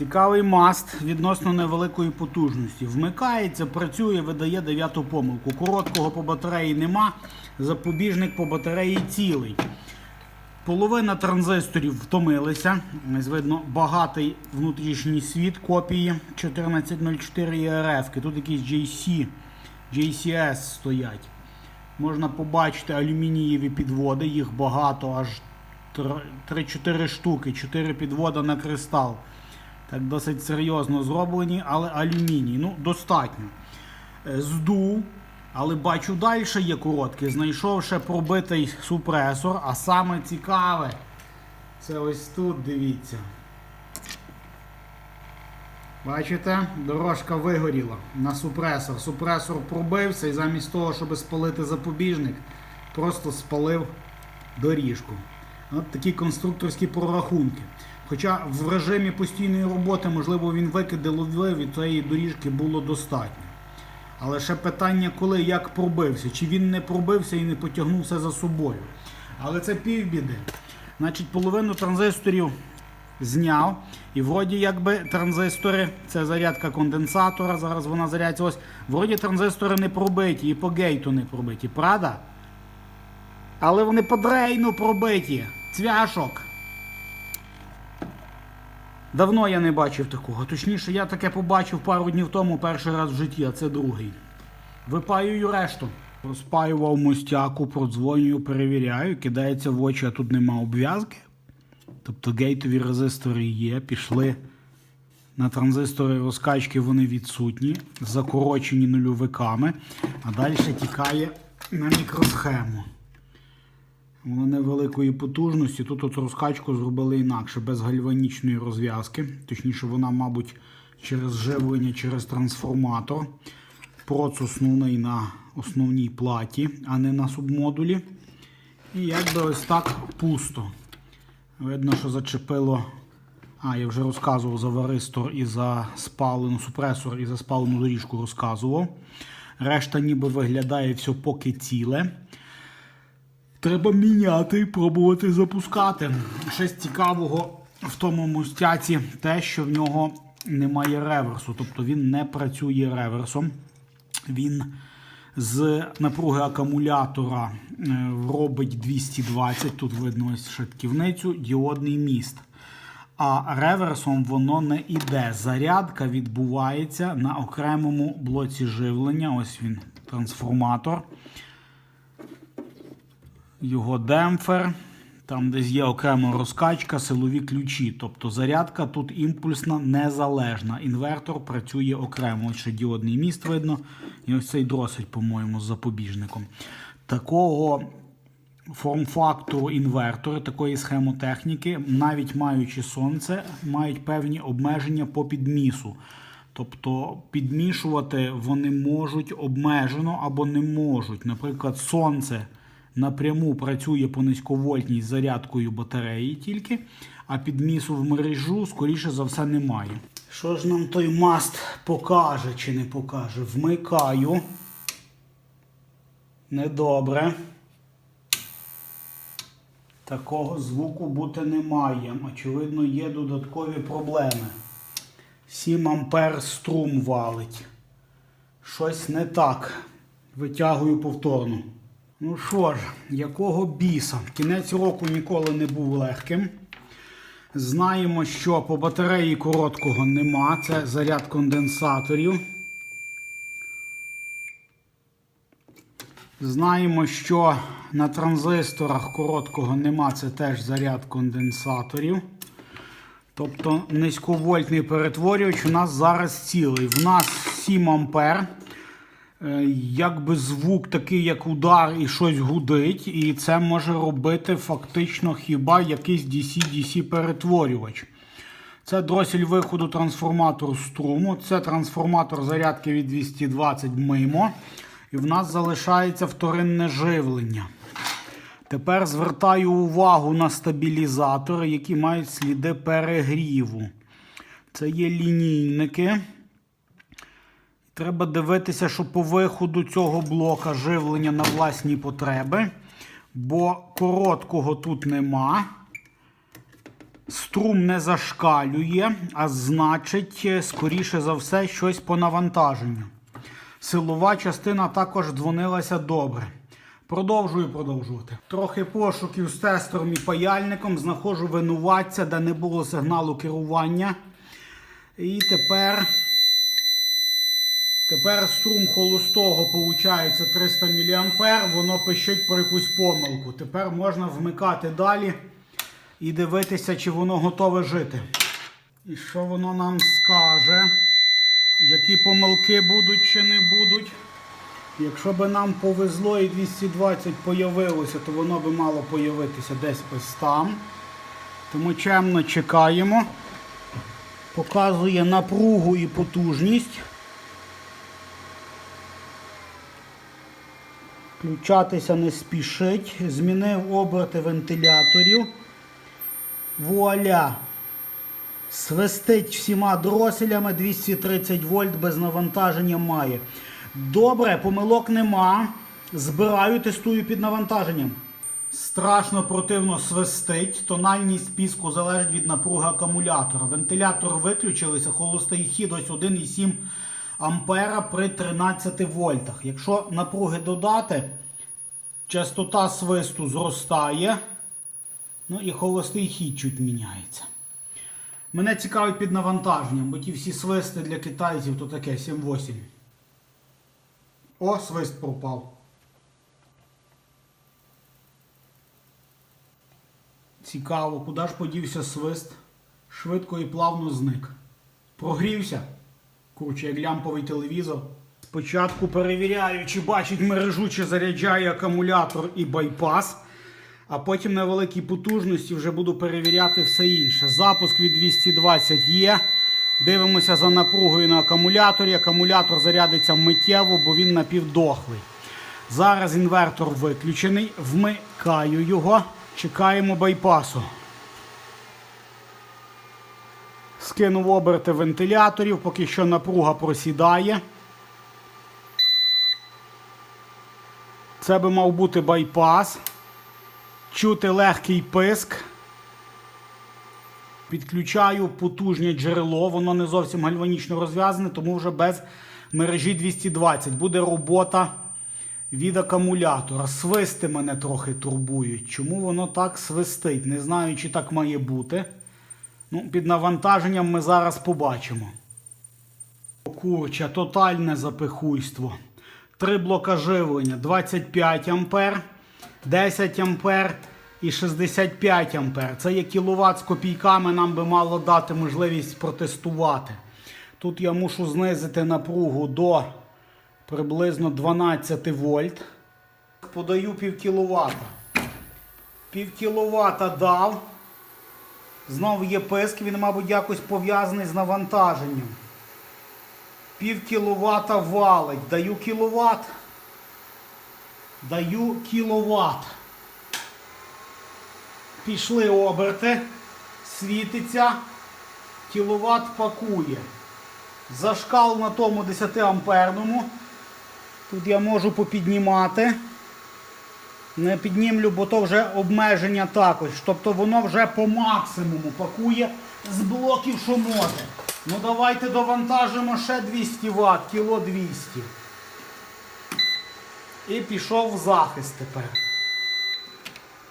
Цікавий маст відносно невеликої потужності. Вмикається, працює, видає дев'яту помилку. Короткого по батареї нема, запобіжник по батареї цілий. Половина транзисторів втомилися. Видно багатий внутрішній світ копії 1404 ERF. Тут якісь JC, JCS стоять. Можна побачити алюмінієві підводи, їх багато, аж 3-4 штуки, 4 підвода на кристал. Так досить серйозно зроблені, але алюміній. Ну, достатньо. Е, Здув, але бачу далі є короткий. Знайшов ще пробитий супресор, а саме цікаве. Це ось тут, дивіться. Бачите, дорожка вигоріла на супресор. Супресор пробився і замість того, щоб спалити запобіжник, просто спалив доріжку. От такі конструкторські прорахунки. Хоча в режимі постійної роботи, можливо, він викиди ловив і цієї доріжки було достатньо. Але ще питання, коли, як пробився, чи він не пробився і не потягнувся за собою. Але це півбіди. Значить, половину транзисторів зняв. І вроді якби транзистори, це зарядка конденсатора, зараз вона зарядиться ось. Вроді транзистори не пробиті, і по гейту не пробиті, правда? Але вони по дрейну пробиті. Цвяшок. Давно я не бачив такого. Точніше, я таке побачив пару днів тому перший раз в житті, а це другий. Випаюю решту. Розпаював мостяку, продзвонюю, перевіряю, кидається в очі, а тут нема обв'язки. Тобто гейтові резистори є, пішли на транзистори розкачки, вони відсутні, закорочені нульовиками, а далі тікає на мікросхему. Вона невеликої потужності. Тут от розкачку зробили інакше, без гальванічної розв'язки. Точніше, вона, мабуть, через живлення, через трансформатор. Проц основний на основній платі, а не на субмодулі. І якби ось так пусто. Видно, що зачепило. А, я вже розказував за варистор і за спалену супресор і за спалену доріжку розказував. Решта ніби виглядає все поки ціле. Треба міняти і пробувати запускати. Щось цікавого в тому мостяці те, що в нього немає реверсу, тобто він не працює реверсом. Він з напруги акумулятора е, робить 220, тут видно ось шатківницю, діодний міст. А реверсом воно не іде. Зарядка відбувається на окремому блоці живлення. Ось він, трансформатор його демпфер, там десь є окрема розкачка, силові ключі. Тобто зарядка тут імпульсна, незалежна. Інвертор працює окремо. Ще діодний міст видно. І ось цей дросель, по-моєму, з запобіжником. Такого форм-фактору інвертори, такої схемотехніки, навіть маючи сонце, мають певні обмеження по підмісу. Тобто підмішувати вони можуть обмежено або не можуть. Наприклад, сонце напряму працює по низьковольтній зарядкою батареї тільки, а підмісу в мережу, скоріше за все, немає. Що ж нам той маст покаже чи не покаже? Вмикаю. Недобре. Такого звуку бути не має. Очевидно, є додаткові проблеми. 7 ампер струм валить. Щось не так. Витягую повторно. Ну що ж, якого біса? Кінець року ніколи не був легким. Знаємо, що по батареї короткого нема. Це заряд конденсаторів. Знаємо, що на транзисторах короткого нема, це теж заряд конденсаторів. Тобто низьковольтний перетворювач у нас зараз цілий. В нас 7 ампер. Е, Якби звук такий, як удар, і щось гудить, і це може робити фактично хіба якийсь DC-DC перетворювач. Це дросель виходу трансформатору струму, це трансформатор зарядки від 220 мимо. І в нас залишається вторинне живлення. Тепер звертаю увагу на стабілізатори, які мають сліди перегріву. Це є лінійники. Треба дивитися, що по виходу цього блока живлення на власні потреби, бо короткого тут нема. Струм не зашкалює, а значить, скоріше за все, щось по навантаженню. Силова частина також дзвонилася добре. Продовжую продовжувати. Трохи пошуків з тестером і паяльником. Знаходжу винуватця, де не було сигналу керування. І тепер. Тепер струм холостого виходить 300 мА, воно пищить про якусь помилку. Тепер можна вмикати далі і дивитися, чи воно готове жити. І що воно нам скаже? Які помилки будуть чи не будуть. Якщо би нам повезло і 220 появилося, то воно би мало появитися десь ось там. Тому чемно чекаємо. Показує напругу і потужність. Включатися не спішить. Змінив оберти вентиляторів. Вуаля! Свистить всіма дроселями 230 вольт без навантаження має. Добре, помилок нема. Збираю, тестую під навантаженням. Страшно противно свистить. Тональність піску залежить від напруги акумулятора. Вентилятор виключилися, холостий хід ось 1,7 ампера при 13 вольтах. Якщо напруги додати, частота свисту зростає. Ну і холостий хід чуть міняється. Мене цікавить під навантаженням, бо ті всі свисти для китайців то таке 7-8. О, свист пропав. Цікаво, куди ж подівся свист? Швидко і плавно зник. Прогрівся. Курче, як лямповий телевізор. Спочатку перевіряю, чи бачить мережу, чи заряджає акумулятор і байпас. А потім на великій потужності вже буду перевіряти все інше. Запуск від 220 є. Дивимося за напругою на акумуляторі. Акумулятор зарядиться миттєво, бо він напівдохлий. Зараз інвертор виключений. Вмикаю його. Чекаємо байпасу. Скинув оберти вентиляторів, поки що напруга просідає. Це би мав бути байпас. Чути легкий писк. Підключаю потужне джерело, воно не зовсім гальванічно розв'язане, тому вже без мережі 220. Буде робота від акумулятора. Свисти мене трохи турбують. Чому воно так свистить? Не знаю, чи так має бути. Ну, Під навантаженням ми зараз побачимо. Курча, тотальне запихуйство. Три блока живлення 25 ампер. 10 ампер і 65 ампер. Це є кіловат з копійками, нам би мало дати можливість протестувати. Тут я мушу знизити напругу до приблизно 12 вольт. Подаю пів кіловата. Пів кіловата дав. Знову є писк, він, мабуть, якось пов'язаний з навантаженням. Пів кіловата валить. Даю кіловат. Даю кіловат. Пішли оберти. Світиться. Кіловат пакує. Зашкал на тому 10 амперному. Тут я можу попіднімати. Не піднімлю, бо то вже обмеження також. Тобто воно вже по максимуму пакує з блоків, що може. Ну давайте довантажимо ще 200 Вт, кіло 200. І пішов в захист тепер.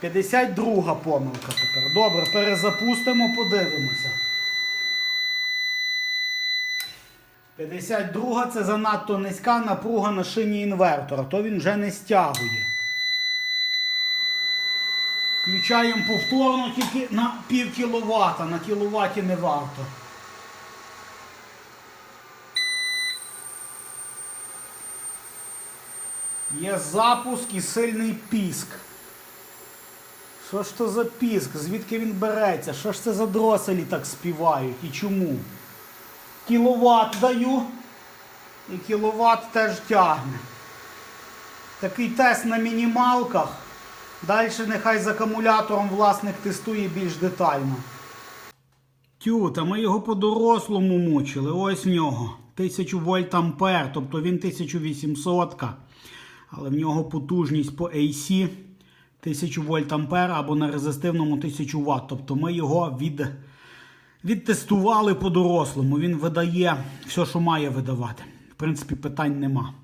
52 помилка тепер. Добре, перезапустимо, подивимося. 52 це занадто низька напруга на шині інвертора, то він вже не стягує. Включаємо повторно тільки на пів кіловата, на кіловаті не варто. Є запуск і сильний піск. Що ж це за піск? Звідки він береться? Що ж це за дроселі так співають і чому? Кіловат даю. І кіловат теж тягне. Такий тест на мінімалках. Далі нехай з акумулятором власник тестує більш детально. Тю, та ми його по-дорослому мучили. Ось в нього. 1000 вольт ампер, тобто він 1800. Але в нього потужність по AC 1000 вольт ампер або на резистивному 1000 Вт. Тобто ми його від, відтестували по-дорослому. Він видає все, що має видавати. В принципі, питань нема.